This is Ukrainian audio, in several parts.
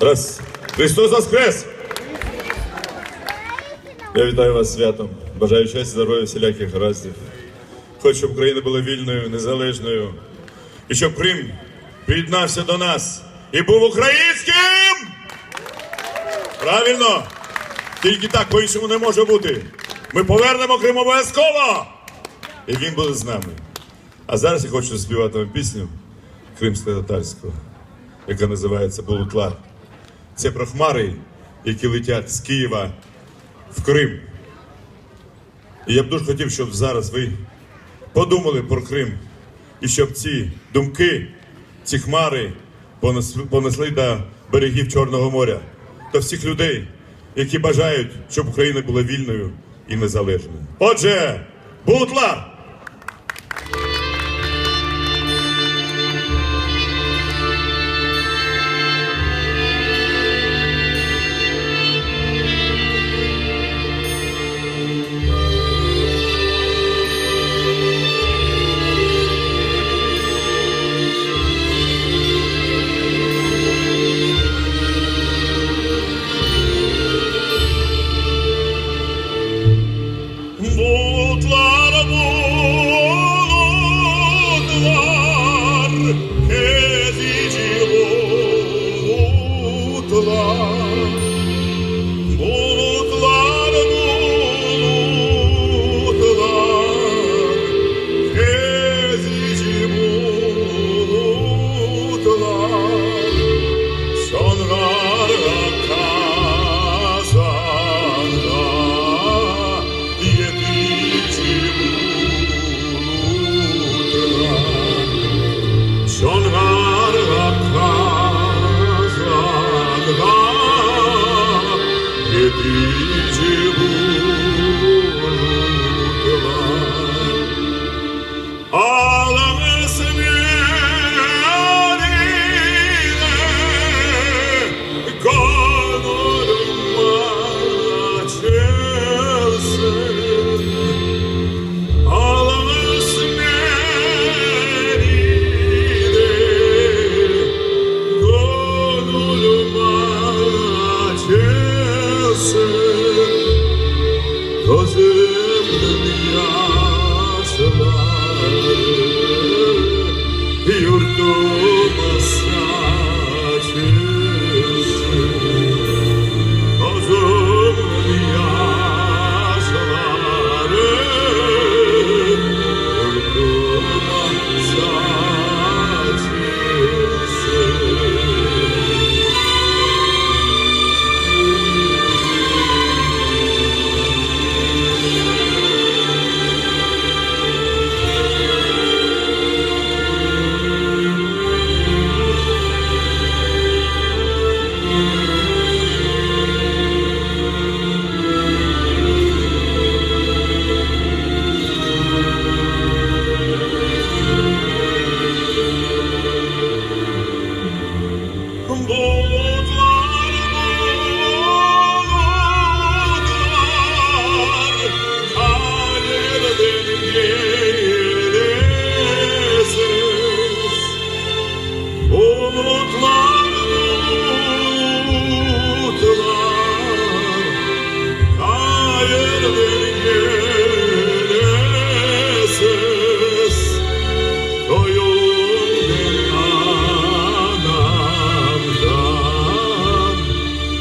Раз. Христос Воскрес! Я вітаю вас святом. Бажаю щастя, здоров'я, всіляких гараздів. Хочу, щоб Україна була вільною, незалежною. І щоб Крим приєднався до нас і був українським! Правильно! Тільки так по-іншому не може бути. Ми повернемо Крим обов'язково! І він буде з нами. А зараз я хочу заспівати вам пісню кримсько-татарську, яка називається Булутлар. Це про хмари, які летять з Києва в Крим. І я б дуже хотів, щоб зараз ви подумали про Крим, і щоб ці думки, ці хмари понесли, до берегів Чорного моря, до всіх людей, які бажають, щоб Україна була вільною і незалежною. Отже, Булутлар!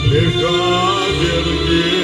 Deixar verde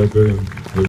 Ja, brilliant.